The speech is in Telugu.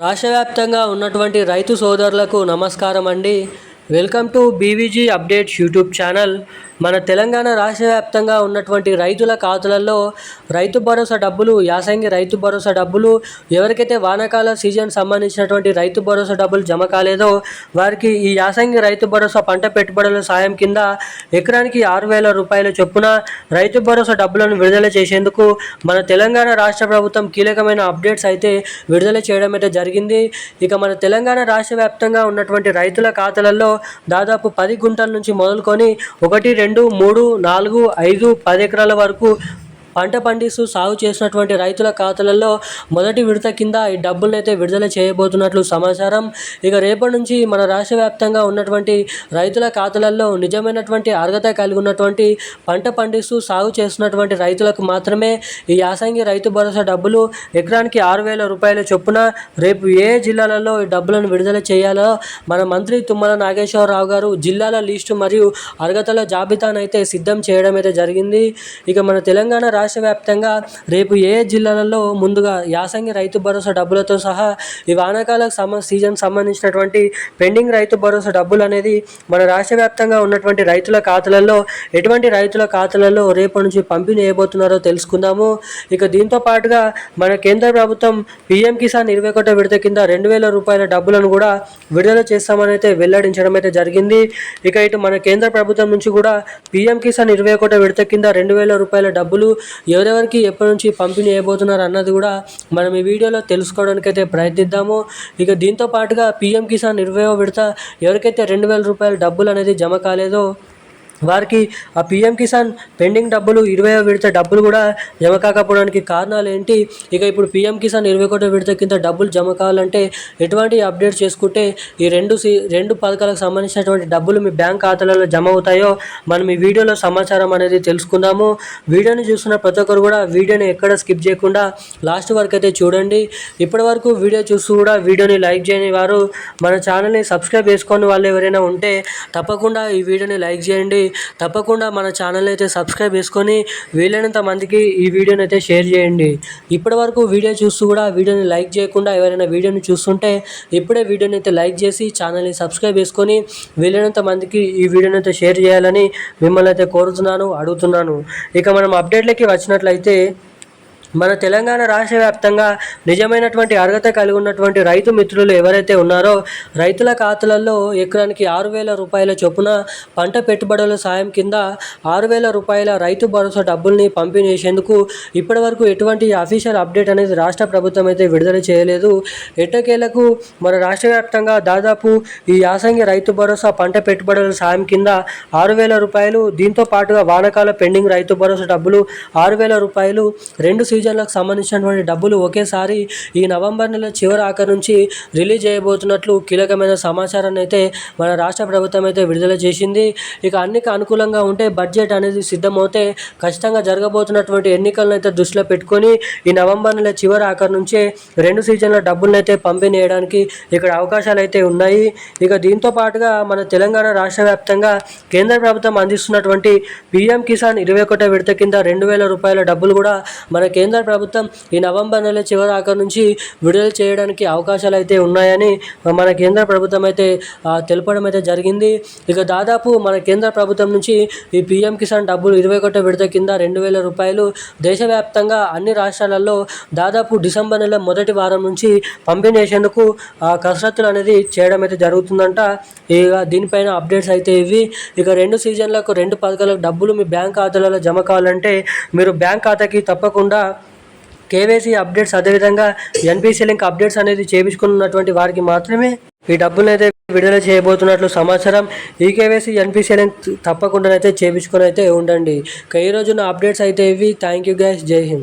రాష్ట్ర వ్యాప్తంగా ఉన్నటువంటి రైతు సోదరులకు నమస్కారం అండి welcome to BVG updates YouTube channel. మన తెలంగాణ రాష్ట్ర వ్యాప్తంగా ఉన్నటువంటి రైతుల ఖాతాలలో రైతు భరోసా డబ్బులు యాసంగి రైతు భరోసా డబ్బులు ఎవరికైతే వానాకాల సీజన్ సంబంధించినటువంటి రైతు భరోసా డబ్బులు జమ కాలేదో వారికి ఈ యాసంగి రైతు భరోసా పంట పెట్టుబడుల సాయం కింద ఎకరానికి ఆరు వేల రూపాయల చొప్పున రైతు భరోసా డబ్బులను విడుదల చేసేందుకు మన తెలంగాణ రాష్ట్ర ప్రభుత్వం కీలకమైన అప్డేట్స్ అయితే విడుదల చేయడం అయితే జరిగింది. ఇక మన తెలంగాణ రాష్ట్ర వ్యాప్తంగా ఉన్నటువంటి రైతుల ఖాతాలలో దాదాపు పది గుంటల నుంచి మొదలుకొని ఒకటి రెండు మూడు నాలుగు ఐదు పది ఎకరాల వరకు పంట పండిస్తూ సాగు చేసినటువంటి రైతుల ఖాతాలలో మొదటి విడత కింద ఈ డబ్బులను అయితే విడుదల చేయబోతున్నట్లు సమాచారం. ఇక రేపటి నుంచి మన రాష్ట్ర వ్యాప్తంగా ఉన్నటువంటి రైతుల ఖాతాలలో నిజమైనటువంటి అర్హత కలిగి ఉన్నటువంటి పంట పండిస్తూ సాగు చేస్తున్నటువంటి రైతులకు మాత్రమే ఈ యాసంగి రైతు భరోసా డబ్బులు ఎకరానికి ఆరు వేల రూపాయల చొప్పున రేపు ఏ జిల్లాలలో ఈ డబ్బులను విడుదల చేయాలో మన మంత్రి తుమ్మల నాగేశ్వరరావు గారు జిల్లాల లిస్టు మరియు అర్హతల జాబితానైతే సిద్ధం చేయడం అయితే జరిగింది. ఇక మన తెలంగాణ రాష్ట్ర వ్యాప్తంగా రేపు ఏ జిల్లాలలో ముందుగా యాసంగి రైతు భరోసా డబ్బులతో సహా ఈ వానాకాల సమ సీజన్ సంబంధించినటువంటి పెండింగ్ రైతు భరోసా డబ్బులు అనేది మన రాష్ట్ర వ్యాప్తంగా ఉన్నటువంటి రైతుల ఖాతాలలో ఎటువంటి రైతుల ఖాతాలలో రేపు నుంచి పంపిణీ చేయబోతున్నారో తెలుసుకుందాము. ఇక దీంతో పాటుగా మన కేంద్ర ప్రభుత్వం పీఎం కిసాన్ ఇరవై ఒకటో విడత కింద రెండు వేల రూపాయల డబ్బులను కూడా విడుదల చేస్తామని అయితే వెల్లడించడం అయితే జరిగింది. ఇక ఇటు మన కేంద్ర ప్రభుత్వం నుంచి కూడా పీఎం కిసాన్ ఇరవై ఒకటో విడత కింద రెండు వేల రూపాయల డబ్బులు ఎవరెవరికి ఎప్పటి నుంచి పంపిణీ చేయబోతున్నారు అన్నది కూడా మనం ఈ వీడియోలో తెలుసుకోవడానికి అయితే ప్రయత్నిద్దాము. ఇక దీంతో పాటుగా పీఎం కిసాన్ ఇరవై విడత ఎవరికైతే రెండు వేల రూపాయల డబ్బులు అనేది జమ కాలేదో వారికి ఆ పిఎం కిసాన్ పెండింగ్ డబ్బులు ఇరవై విడత డబ్బులు కూడా జమ కాకపోవడానికి కారణాలు ఏంటి ఇక ఇప్పుడు పిఎం కిసాన్ ఇరవై ఒకటో విడత కింద డబ్బులు జమ కావాలంటే ఎటువంటి అప్డేట్ చేసుకుంటే ఈ రెండు సి రెండు పథకాలకు సంబంధించినటువంటి డబ్బులు మీ బ్యాంక్ ఖాతాలలో జమ అవుతాయో మనం ఈ వీడియోలో సమాచారం అనేది తెలుసుకుందాము. వీడియోని చూస్తున్న ప్రతి ఒక్కరు కూడా వీడియోని ఎక్కడ స్కిప్ చేయకుండా లాస్ట్ వరకు అయితే చూడండి. ఇప్పటి వరకు వీడియో చూస్తూ కూడా వీడియోని లైక్ చేయని వారు మన ఛానల్ని సబ్స్క్రైబ్ చేసుకొని వాళ్ళు ఎవరైనా ఉంటే తప్పకుండా ఈ వీడియోని లైక్ చేయండి. తప్పకుండా మన ఛానల్ అయితే సబ్స్క్రైబ్ చేసుకొని వీలైనంత మందికి ఈ వీడియోని అయితే షేర్ చేయండి. ఇప్పటి వరకు వీడియో చూస్తూ కూడా వీడియోని లైక్ చేయకుండా ఎవరైనా వీడియోని చూస్తుంటే ఇప్పుడే వీడియోని అయితే లైక్ చేసి ఛానల్ని సబ్స్క్రైబ్ చేసుకొని వీలైనంత మందికి ఈ వీడియోని అయితే షేర్ చేయాలని మిమ్మల్ని అయితే కోరుతున్నాను అడుగుతున్నాను. ఇక మనం అప్డేట్లకి వచ్చినట్లయితే మన తెలంగాణ రాష్ట్ర వ్యాప్తంగా నిజమైనటువంటి అర్హత కలిగి ఉన్నటువంటి రైతు మిత్రులు ఎవరైతే ఉన్నారో రైతుల ఖాతాలలో ఎకరానికి ఆరు వేల రూపాయల చొప్పున పంట పెట్టుబడుల సాయం కింద ఆరు వేల రూపాయల రైతు భరోసా డబ్బుల్ని పంపిణీ చేసేందుకు ఇప్పటివరకు ఎటువంటి అఫీషియల్ అప్డేట్ అనేది రాష్ట్ర ప్రభుత్వం అయితే విడుదల చేయలేదు. ఎట్టకేలకు మన రాష్ట్ర వ్యాప్తంగా దాదాపు ఈ యాసంగి రైతు భరోసా పంట పెట్టుబడుల సాయం కింద ఆరు వేల రూపాయలు దీంతో పాటుగా వానకాల పెండింగ్ రైతు భరోసా డబ్బులు ఆరు వేల రూపాయలు రెండు సీజన్ సీజన్లకు సంబంధించినటువంటి డబ్బులు ఒకేసారి ఈ నవంబర్ నెల చివరి ఆఖరి నుంచి రిలీజ్ చేయబోతున్నట్లు కీలకమైన సమాచారాన్ని అయితే మన రాష్ట్ర ప్రభుత్వం అయితే విడుదల చేసింది. ఇక అన్నికి అనుకూలంగా ఉంటే బడ్జెట్ అనేది సిద్ధమవుతే ఖచ్చితంగా జరగబోతున్నటువంటి ఎన్నికలను అయితే దృష్టిలో పెట్టుకొని ఈ నవంబర్ నెల చివరి ఆఖరి నుంచే రెండు సీజన్ల డబ్బులను అయితే పంపిణీ చేయడానికి ఇక్కడ అవకాశాలు అయితే ఉన్నాయి. ఇక దీంతో పాటుగా మన తెలంగాణ రాష్ట్ర వ్యాప్తంగా కేంద్ర ప్రభుత్వం అందిస్తున్నటువంటి పీఎం కిసాన్ ఇరవై ఒకటో విడత కింద రెండు వేల రూపాయల డబ్బులు కూడా మన కేంద్ర కేంద్ర ప్రభుత్వం ఈ నవంబర్ నెల చివరి ఆఖరి నుంచి విడుదల చేయడానికి అవకాశాలు అయితే ఉన్నాయని మన కేంద్ర ప్రభుత్వం అయితే తెలపడం అయితే జరిగింది. ఇక దాదాపు మన కేంద్ర ప్రభుత్వం నుంచి ఈ పీఎం కిసాన్ డబ్బులు ఇరవై ఒకటో విడత కింద రెండు వేల రూపాయలు దేశవ్యాప్తంగా అన్ని రాష్ట్రాలలో దాదాపు డిసెంబర్ నెల మొదటి వారం నుంచి పంపిణీ చేసేందుకు కసరత్తులు అనేది చేయడం అయితే జరుగుతుందంట. ఇక దీనిపైన అప్డేట్స్ అయితే ఇవి. ఇక రెండు సీజన్లకు రెండు పథకాలకు డబ్బులు మీ బ్యాంక్ ఖాతాలలో జమ కావాలంటే మీరు బ్యాంక్ ఖాతాకి తప్పకుండా కేవైసీ అప్డేట్స్ అదేవిధంగా ఎన్పిసి లింక్ అప్డేట్స్ అనేది చేయించుకున్నటువంటి వారికి మాత్రమే ఈ డబ్బులు అయితే విడుదల చేయబోతున్నట్లు సమాచారం. ఈ కేవైసీ ఎన్పిసి లింక్ తప్పకుండా అయితే చేయించుకొని అయితే ఉండండి ఈ రోజున అప్డేట్స్ అయితే ఇవి. థ్యాంక్ యూ గైస్ జై హింద్.